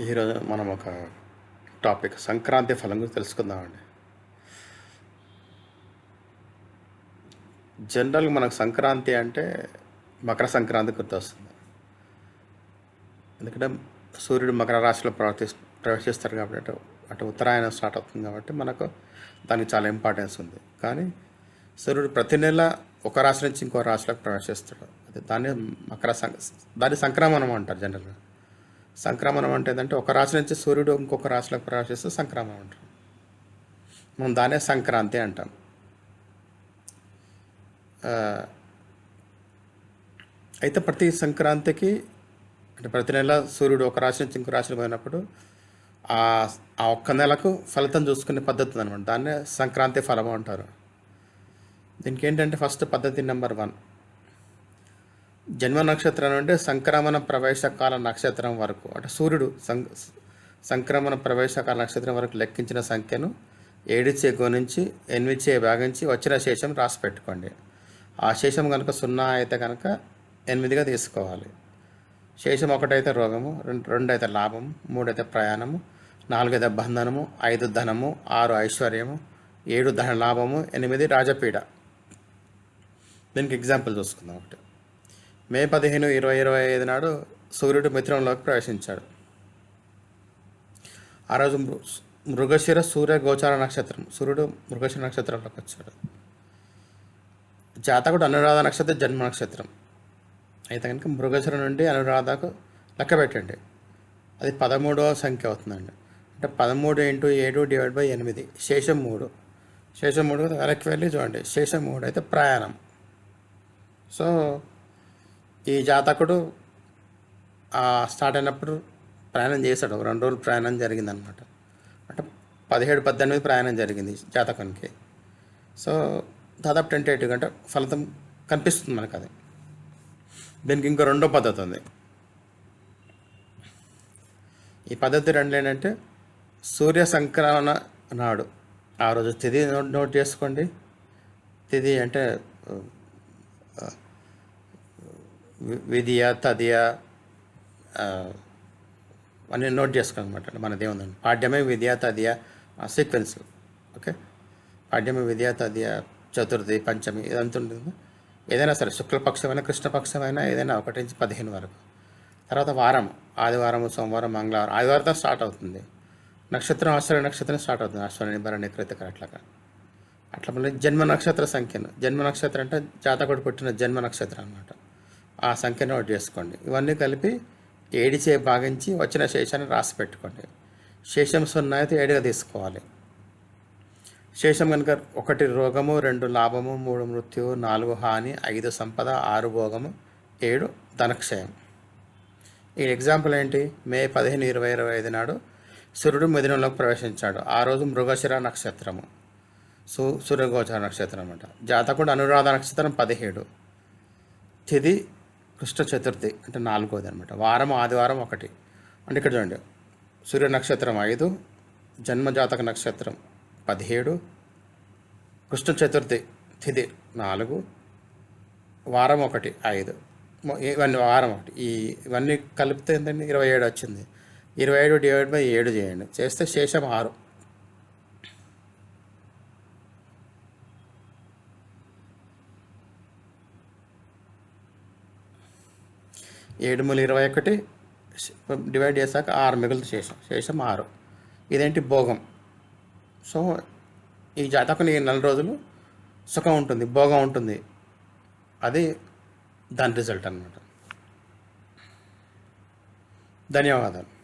ఈరోజు మనం ఒక టాపిక్ సంక్రాంతి ఫలం గురించి తెలుసుకుందామండి. జనరల్గా మనకు సంక్రాంతి అంటే మకర సంక్రాంతి గుర్తొస్తుంది. ఎందుకంటే సూర్యుడు మకర రాశిలో ప్రవర్తి ప్రవేశిస్తారు కాబట్టి అటు అటు ఉత్తరాయణం స్టార్ట్ అవుతుంది కాబట్టి మనకు దానికి చాలా ఇంపార్టెన్స్ ఉంది. కానీ సూర్యుడు ప్రతి నెల ఒక రాశి నుంచి ఇంకో రాశిలోకి ప్రవేశిస్తాడు. అదే దాన్ని మకర సం దాన్ని సంక్రమణం అంటారు జనరల్గా. సంక్రమణం అంటే ఏంటంటే ఒక రాశి నుంచి సూర్యుడు ఇంకొక రాశిలోకి ప్రవేశిస్తే సంక్రమణం అంటారు మనం దాన్నే సంక్రాంతి అంటాం. అయితే ప్రతి సంక్రాంతికి అంటే ప్రతి నెల సూర్యుడు ఒక రాశి నుంచి ఇంకో రాశిలో పోయినప్పుడు ఆ ఆ ఒక్క నెలకు ఫలితం చూసుకునే పద్ధతి అనమాట దాన్నే సంక్రాంతి ఫలము అంటారు. దీనికి ఏంటంటే ఫస్ట్ పద్ధతి నెంబర్ వన్. జన్మ నక్షత్రం నుండి సంక్రమణ ప్రవేశకాల నక్షత్రం వరకు. అంటే సూర్యుడు సం సంక్రమణ ప్రవేశకాల నక్షత్రం వరకు లెక్కించిన సంఖ్యను ఏడిచే గుణించి ఎనిమిదిచే భాగించి వచ్చిన శేషం రాసి పెట్టుకోండి. ఆ శేషం కనుక సున్నా అయితే కనుక ఎనిమిదిగా తీసుకోవాలి. శేషం ఒకటైతే రోగము రెండు రెండు అయితే లాభం మూడు అయితే ప్రయాణము నాలుగు అయితే బంధనము ఐదు ధనము ఆరు ఐశ్వర్యము ఏడు ధన లాభము ఎనిమిది రాజపీడ. దీనికి ఎగ్జాంపుల్ చూసుకుందాం ఒకటి. మే పదిహేను ఇరవై ఇరవై ఐదు నాడు సూర్యుడు మిథునంలోకి ప్రవేశించాడు. ఆ రోజు మృ- మృగశిర సూర్య గోచార నక్షత్రం సూర్యుడు మృగశిర నక్షత్రంలోకి వచ్చాడు. జాతకుడు అనురాధ నక్షత్రం జన్మ నక్షత్రం. అయితే కనుక మృగశిర నుండి అనురాధకు లెక్క పెట్టండి. అది పదమూడవ సంఖ్య అవుతుందండి. అంటే పదమూడు ఇంటూ ఏడు డివైడ్ బై ఎనిమిది శేషం మూడు. శేషం మూడు వెనక్కి వెళ్ళి చూడండి. శేషం మూడు అయితే ప్రయాణం. సో ఈ జాతకుడు స్టార్ట్ అయినప్పుడు ప్రయాణం చేశాడు. రెండు రోజులు ప్రయాణం జరిగిందనమాట. అంటే పదిహేడు పద్దెనిమిది ప్రయాణం జరిగింది జాతకానికి. సో దాదాపు ట్వంటీ ఎయిట్ గంట ఫలితం కనిపిస్తుంది మనకు అది దీనికి ఇంకో రెండో పద్ధతి ఉంది. ఈ పద్ధతి రెండు ఏంటంటే సూర్య సంక్రమణ నాడు. ఆ రోజు తిది నోట్ నోట్ చేసుకోండి. తిది అంటే విధియ తదియ అన్నీ నోట్ చేసుకోండి అనమాట మనది ఏముందండి పాడ్యమే విద్య తదియ సీక్వెన్స్ ఓకే? పాడ్యమే విద్య తదియ చతుర్థి పంచమి ఇదంతా ఉంటుంది ఏదైనా సరే శుక్లపక్షమైన కృష్ణపక్షమైన ఏదైనా ఒకటి నుంచి పదిహేను వరకు. తర్వాత వారం ఆదివారం సోమవారం మంగళవారం. ఆదివారంతో స్టార్ట్ అవుతుంది. నక్షత్రం ఆశ్వర్య నక్షత్రం స్టార్ట్ అవుతుంది. ఆశ్వర్య భరణి కృతిక అట్లాగా. అట్లా మళ్ళీ జన్మ నక్షత్ర సంఖ్యను. జన్మ నక్షత్రం అంటే జాతకుడు పుట్టిన జన్మ నక్షత్రం అనమాట ఆ సంఖ్య నోట్ చేసుకోండి. ఇవన్నీ కలిపి ఏడిచే భాగించి వచ్చిన శేషాన్ని రాసి పెట్టుకోండి. శేషం సున్నా అయితే ఏడుగా తీసుకోవాలి. శేషం కనుక ఒకటి రోగము రెండు లాభము మూడు మృత్యువు నాలుగు హాని ఐదు సంపద ఆరు భోగము ఏడు ధనక్షయం. ఈ ఎగ్జాంపుల్ ఏంటి? మే పదిహేను ఇరవై ఇరవై ఐదు నాడు సూర్యుడు మిథునంలోకి ప్రవేశించాడు. ఆ రోజు మృగశిర నక్షత్రము. సూ సూర్యగోచర నక్షత్రం అనమాట జాతకుడు అనురాధ నక్షత్రం పదిహేడు. తిది కృష్ణ చతుర్థి అంటే నాలుగోది అనమాట వారం ఆదివారం ఒకటి. అంటే ఇక్కడ చూడండి. సూర్య నక్షత్రం ఐదు జన్మజాతక నక్షత్రం పదిహేడు కృష్ణ చతుర్థి తిది నాలుగు వారం ఒకటి ఐదు. ఇవన్నీ వారం ఒకటి. ఈ ఇవన్నీ కలిపితే ఏంటంటే ఇరవై ఏడు వచ్చింది. ఇరవై ఏడు డివైడ్ బై ఏడు చేయండి. చేస్తే శేషం ఆరు. ఏడు మూడు ఇరవై ఒకటి డివైడ్ చేశాక ఆరు మిగులు శేషం శేషం ఆరు. ఇదేంటి భోగం? సో ఈ జాతకుని నెల రోజులు సుఖం ఉంటుంది భోగం ఉంటుంది. అది దాని రిజల్ట్ అన్నమాట. ధన్యవాదాలు.